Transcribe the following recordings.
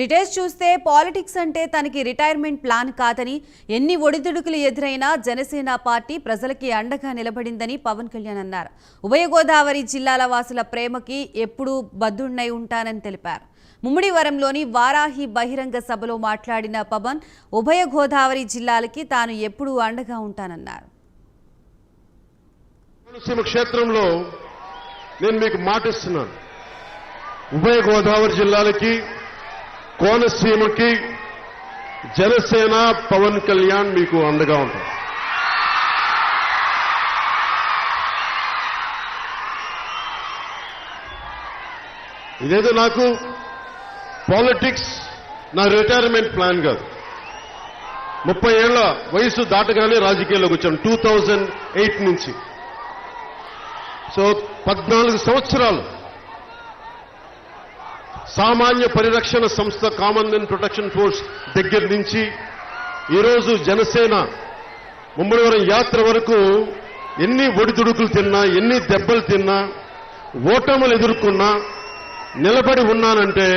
Retires చూస్తే politics అంటే తనకి రిటైర్మెంట్ ప్లాన్ కాదని ఎన్ని ఒడిదుడుకులు ఎదురైనా జనసేన పార్టీ ప్రజలకి అండగా నిలబడిందని పవన్ కళ్యాణ్ అన్నారు. ఉభయ గోదావరి జిల్లాల వాసుల ప్రేమకి ఎప్పుడూ బద్దున్నై ఉంటానని తెలిపారు. ముమ్మిడివరంలోని వారాహి బహిరంగ సభలో మాట్లాడిన పవన్ ఉభయ గోదావరి జిల్లాలకి తాను ఎప్పుడూ అండగా ఉంటానన్నారు. క్షేత్రంలో నేను మీకు మాటిస్తున్నాను. ఉభయ గోదావరి జిల్లాలకి కోనసీమకి జనసేన పవన్ కళ్యాణ్ మీకు అండగా ఉంటారు. ఇదేదో నాకు పాలిటిక్స్ నా రిటైర్మెంట్ ప్లాన్ కాదు. ముప్పై ఏళ్ళ వయసు దాటగానే రాజకీయాల్లోకి వచ్చాను టూ థౌజండ్ ఎయిట్ నుంచి. సో పద్నాలుగు సంవత్సరాలు సామాన్య పరిరక్షణ సంస్థ కామన్ ప్రొటెక్షన్ ఫోర్స్ దగ్గర నుంచి ఈరోజు జనసేన ముమ్మడివరం యాత్ర వరకు ఎన్ని ఒడిదుడుకులు తిన్నా ఎన్ని దెబ్బలు తిన్నా ఓటములు ఎదుర్కొన్నా నిలబడి ఉన్నానంటే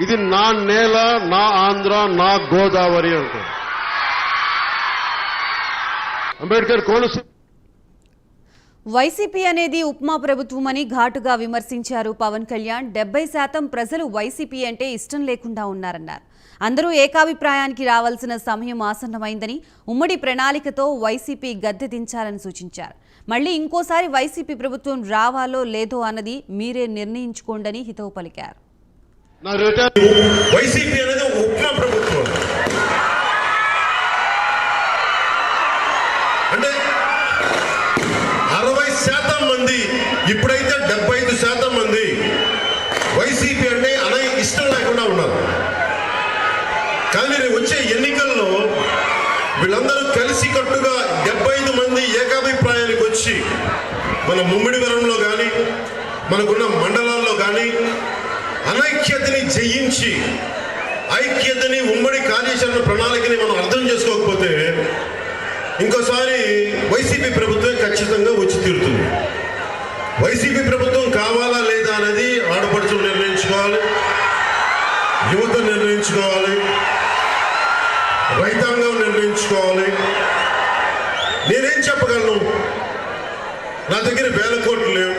ఇది నా నేల నా ఆంధ్ర నా గోదావరి అంటారు. అంబేద్కర్ కోనసీమ వైసీపీ అనేది ఉప్మా ప్రభుత్వమని ఘాటుగా విమర్శించారు పవన్ కళ్యాణ్. డెబ్బై శాతం ప్రజలు వైసీపీ అంటే ఇష్టం లేకుండా ఉన్నారన్నారు. అందరూ ఏకాభిప్రాయానికి రావాల్సిన సమయం ఆసన్నమైందని ఉమ్మడి ప్రణాళికతో వైసీపీ గద్దె దించాలని సూచించారు. మళ్ళీ ఇంకోసారి వైసీపీ ప్రభుత్వం రావాలో లేదో అన్నది మీరే నిర్ణయించుకోండని హితవు పలికారు. వైసీపీ అనేది ఒక ఉప్మా ప్రభుత్వం అంటే అరవై శాతం మంది ఇప్పుడైతే డెబ్బై ఐదు శాతం మంది వైసీపీ అంటే అనే ఇష్టం లేకుండా ఉన్నారు కానీ రేపు వచ్చే ఎన్నికల్లో వీళ్ళందరూ కలిసి కట్టుగా డెబ్బై ఐదు మంది ఏకాభిప్రాయానికి వచ్చి మన ముమ్మిడివరంలో కానీ మనకున్న మండలాల్లో కానీ అనైక్యతని జయించి ఐక్యతని ఉమ్మడి కార్యాచరణ ప్రణాళికని మనం అర్థం చేసుకోకపోతే ఇంకోసారి వైసీపీ ప్రభుత్వం ఖచ్చితంగా వచ్చి తీరుతుంది. వైసీపీ ప్రభుత్వం కావాలా లేదా అనేది ఆడపడుచులు నిర్ణయించుకోవాలి యువత నిర్ణయించుకోవాలి రైతాంగ నిర్ణయించుకోవాలి నేనేం చెప్పగలను? నా దగ్గర వేల కోట్లు లేవు.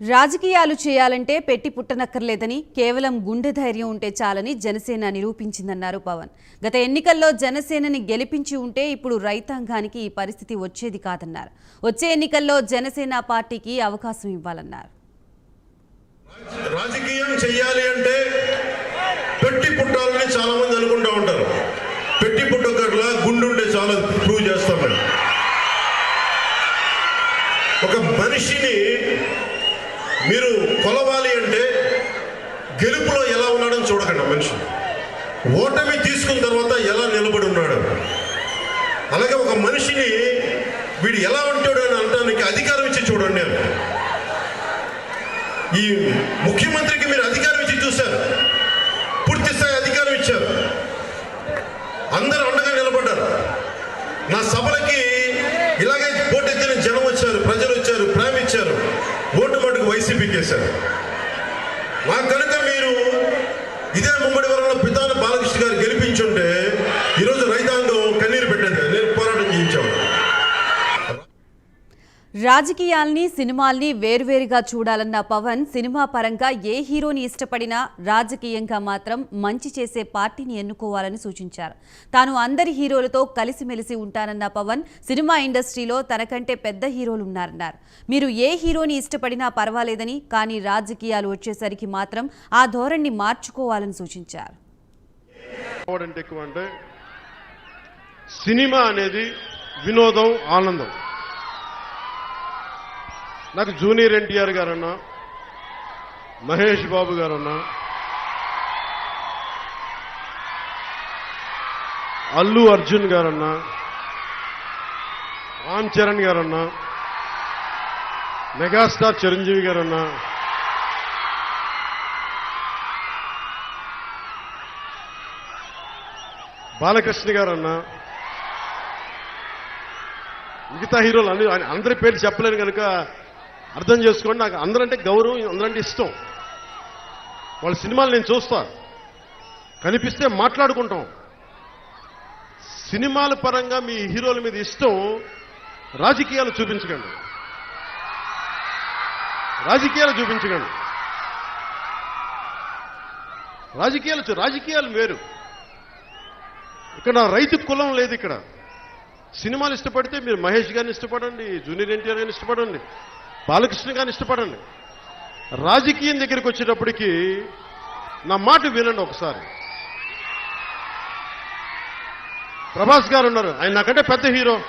రాజకీయాలు చేయాలంటే పెట్టి పుట్టనక్కర్లేదని కేవలం గుండె ధైర్యం ఉంటే చాలని జనసేన నిరూపించిందన్నారు పవన్. గత ఎన్నికల్లో జనసేనని గెలిపించి ఉంటే ఇప్పుడు రైతాంగానికి ఈ పరిస్థితి వచ్చేది కాదన్నారు. వచ్చే ఎన్నికల్లో జనసేన పార్టీకి అవకాశం ఇవ్వాలన్నారు. రాజకీయం చెయ్యాలి అంటే పెట్టి పుట్టాలని చాలా మంది అనుకుంటా ఉంటారు పెట్టి పుట్టకట్లా గుండుంటే చాలా ప్రూవ్ ఒక మనిషిని మీరు కొలవాలి అంటే గెలుపులో ఎలా ఉన్నాడని చూడకండి మనిషి ఓటమి తీసుకున్న తర్వాత ఎలా నిలబడి ఉన్నాడు. అలాగే ఒక మనిషిని వీడు ఎలా ఉంటాడు అని అనడానికి అధికారం ఇచ్చి చూడండి నేను ఈ ముఖ్యమంత్రికి మీరు అధికారం ఇచ్చి చూశారు. పూర్తి స్థాయి అధికారం ఇచ్చారు. అందరూ అండగా నా సభలకి ఇలాగే పోటెత్తిన జనం వచ్చారు ప్రజలు వచ్చారు ప్రేమ ఇచ్చారు. ఓటు మటుకు వైసీపీకి వేశారు. నాకు కనుక మీరు ఇదే ముమ్మడి వరంలో పితాన బాలకృష్ణ గారు గెలిపించుంటే ఈరోజు రైతాంగం కన్నీరు పెట్టేది నేను పోరాటం చేయించాను రాజకీయాల్ని సినిమాల్ని వేర్వేరుగా చూడాలన్న పవన్ సినిమా పరంగా ఏ హీరోని ఇష్టపడినా రాజకీయంగా మాత్రం మంచి చేసే పార్టీని ఎన్నుకోవాలని సూచించారు. తాను అందరి హీరోలతో కలిసిమెలిసి ఉంటానన్న పవన్ సినిమా ఇండస్ట్రీలో తనకంటే పెద్ద హీరోలు ఉన్నారన్నారు మీరు ఏ హీరోని ఇష్టపడినా పర్వాలేదని కానీ రాజకీయాలు వచ్చేసరికి మాత్రం ఆ ధోరణి మార్చుకోవాలని సూచించారు. సినిమా అనేది వినోదం ఆనందం. నాకు జూనియర్ ఎన్టీఆర్ గారన్నా మహేష్ బాబు గారన్నా అల్లు అర్జున్ గారన్నా రామ్ చరణ్ గారన్నా మెగాస్టార్ చిరంజీవి గారన్నా బాలకృష్ణ గారన్నా మిగతా హీరోలు అందరి పేర్లు చెప్పలేను కనుక అర్థం చేసుకోండి నాకు అందరంటే గౌరవం అందరంటే ఇష్టం. వాళ్ళ సినిమాలు నేను చూస్తా. కనిపిస్తే మాట్లాడుకుంటాం. సినిమాల పరంగా మీ హీరోల మీద ఇష్టం రాజకీయాలు చూపించకండి. రాజకీయాలు చూపించకండి. రాజకీయాలు రాజకీయాలు వేరు. ఇక్కడ రైతు కులం లేదు ఇక్కడ. సినిమాలు ఇష్టపడితే మీరు మహేష్ గారిని ఇష్టపడండి జూనియర్ ఎన్టీఆర్ గారిని ఇష్టపడండి. బాలకృష్ణ గారిని ఇష్టపడండి. రాజకీయం దగ్గరికి వచ్చేటప్పటికి నా మాట వినండి ఒకసారి. ప్రభాస్ గారు ఉన్నారు. ఆయన నాకంటే పెద్ద హీరో.